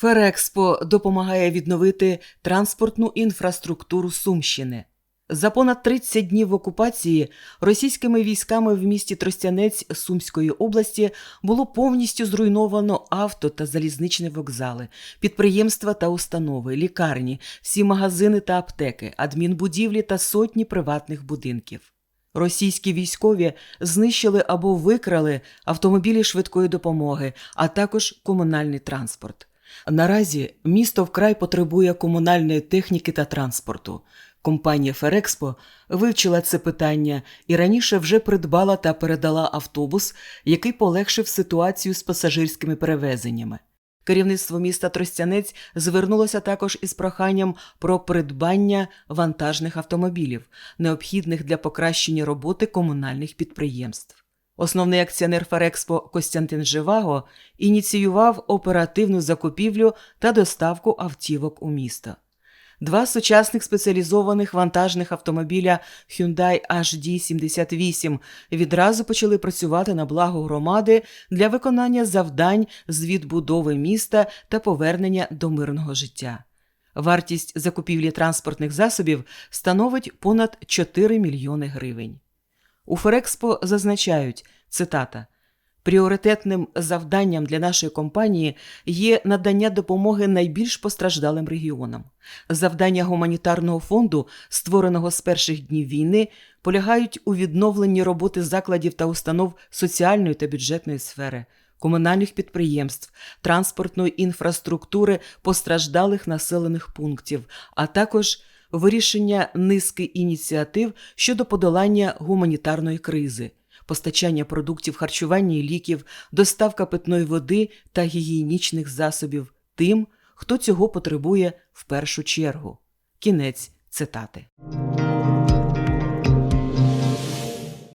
Ферекспо допомагає відновити транспортну інфраструктуру Сумщини. За понад 30 днів окупації російськими військами в місті Тростянець Сумської області було повністю зруйновано авто та залізничні вокзали, підприємства та установи, лікарні, всі магазини та аптеки, адмінбудівлі та сотні приватних будинків. Російські військові знищили або викрали автомобілі швидкої допомоги, а також комунальний транспорт. Наразі місто вкрай потребує комунальної техніки та транспорту. Компанія Ферекспо вивчила це питання і раніше вже придбала та передала автобус, який полегшив ситуацію з пасажирськими перевезеннями. Керівництво міста Тростянець звернулося також із проханням про придбання вантажних автомобілів, необхідних для покращення роботи комунальних підприємств. Основний акціонер Ферекспо Костянтин Живаго ініціював оперативну закупівлю та доставку автівок у місто. Два сучасних спеціалізованих вантажних автомобіля Hyundai HD78 відразу почали працювати на благо громади для виконання завдань з відбудови міста та повернення до мирного життя. Вартість закупівлі транспортних засобів становить понад 4 мільйони гривень. У Ферекспо зазначають цитата. Пріоритетним завданням для нашої компанії є надання допомоги найбільш постраждалим регіонам. Завдання гуманітарного фонду, створеного з перших днів війни, полягають у відновленні роботи закладів та установ соціальної та бюджетної сфери, комунальних підприємств, транспортної інфраструктури постраждалих населених пунктів, а також вирішення низки ініціатив щодо подолання гуманітарної кризи постачання продуктів харчування і ліків, доставка питної води та гігієнічних засобів тим, хто цього потребує в першу чергу. Кінець цитати.